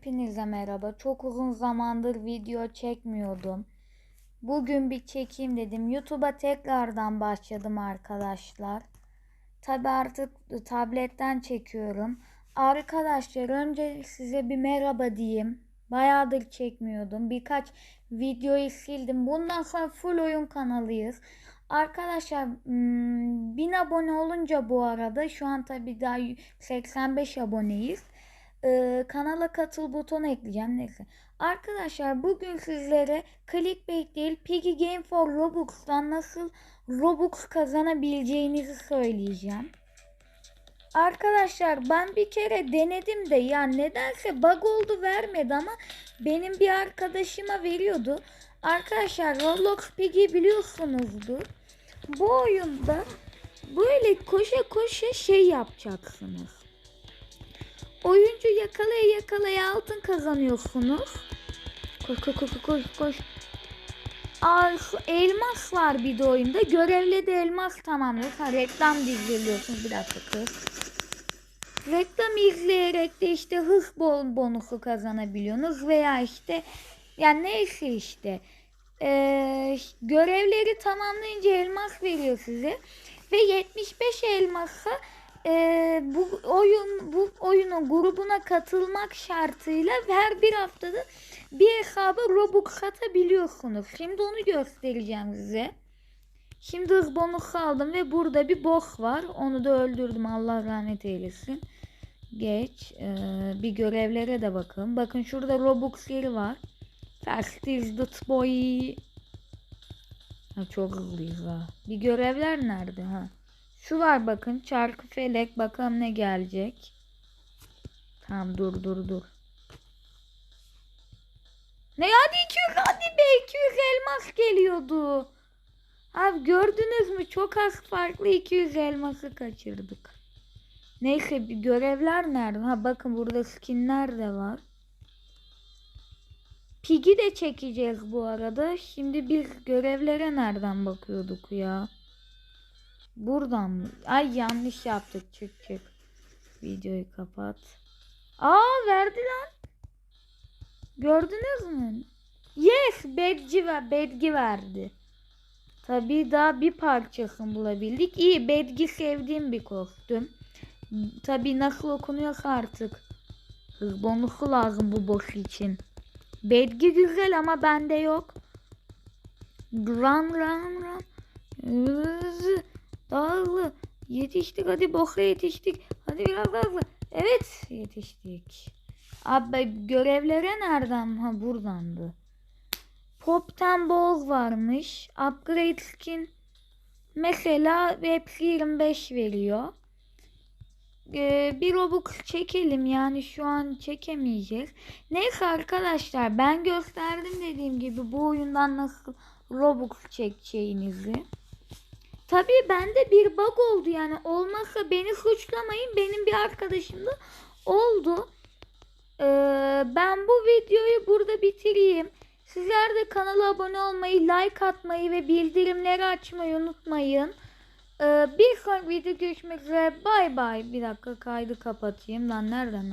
hepinize merhaba. Çok uzun zamandır video çekmiyordum. Bugün bir çekeyim dedim. YouTube'a tekrardan başladım arkadaşlar. Tabi artık tabletten çekiyorum. Arkadaşlar önce size bir merhaba diyeyim. Bayağıdır çekmiyordum. Birkaç videoyu sildim. Bundan sonra full oyun kanalıyız. Arkadaşlar hmm, 1000 abone olunca bu arada şu an tabi daha 85 aboneyiz. Ee, kanala katıl butonu ekleyeceğim neyse. Arkadaşlar bugün sizlere clickbait değil Piggy Game for Robux'tan nasıl Robux kazanabileceğinizi söyleyeceğim. Arkadaşlar ben bir kere denedim de ya nedense bug oldu vermedi ama benim bir arkadaşıma veriyordu. Arkadaşlar Roblox Piggy biliyorsunuzdur. Bu oyunda böyle koşa koşa şey yapacaksınız. Oyuncu yakalaya yakalaya altın kazanıyorsunuz. Koş koş koş koş koş. Aa, şu elmas var bir de oyunda. Görevli de elmas tamamlıyor. Ha, reklam izliyorsunuz. Bir dakika kız. Reklam izleyerek de işte hız bon bonusu kazanabiliyorsunuz. Veya işte yani neyse işte. Ee, görevleri tamamlayınca elmas veriyor size. Ve 75 elmasa e, bu oyun bu oyunun grubuna katılmak şartıyla her bir haftada bir hesaba Robux satabiliyorsunuz. Şimdi onu göstereceğim size. Şimdi hız bonus aldım ve burada bir boss var. Onu da öldürdüm. Allah rahmet eylesin. Geç. Ee, bir görevlere de bakalım. Bakın şurada Robux yeri var. Fast is the boy. Ha, çok hızlıyız ha. Bir görevler nerede ha? Şu var bakın çarkı felek bakalım ne gelecek. Tamam dur dur dur. Ne hadi 200 hadi be 200 elmas geliyordu. Abi gördünüz mü çok az farklı 200 elması kaçırdık. Neyse görevler nerede? Ha bakın burada skinler de var. Pig'i de çekeceğiz bu arada. Şimdi biz görevlere nereden bakıyorduk ya? Buradan mı? Ay yanlış yaptık. Çık çık. Videoyu kapat. Aa verdi lan. Gördünüz mü? Yes bedgi ver, bedgi verdi. Tabii daha bir parçasını bulabildik. İyi bedgi sevdiğim bir kostüm. Tabii nasıl okunuyorsa artık. Bonusu lazım bu boss için. Bedgi güzel ama bende yok. Run run run. Daha hızlı. Yetiştik hadi boka yetiştik. Hadi biraz daha hızlı. Evet yetiştik. Abi görevlere nereden? Ha buradandı. Pop'tan Balls varmış. Upgrade skin mesela hepsi 25 veriyor. Ee, bir Robux çekelim yani şu an çekemeyeceğiz. Neyse arkadaşlar ben gösterdim dediğim gibi bu oyundan nasıl Robux çekeceğinizi. Tabii bende bir bug oldu yani olmazsa beni suçlamayın benim bir arkadaşım da oldu. Ee, ben bu videoyu burada bitireyim. Sizler de kanala abone olmayı, like atmayı ve bildirimleri açmayı unutmayın. Ee, bir sonraki video görüşmek üzere. Bay bay. Bir dakika kaydı kapatayım. Lan nereden?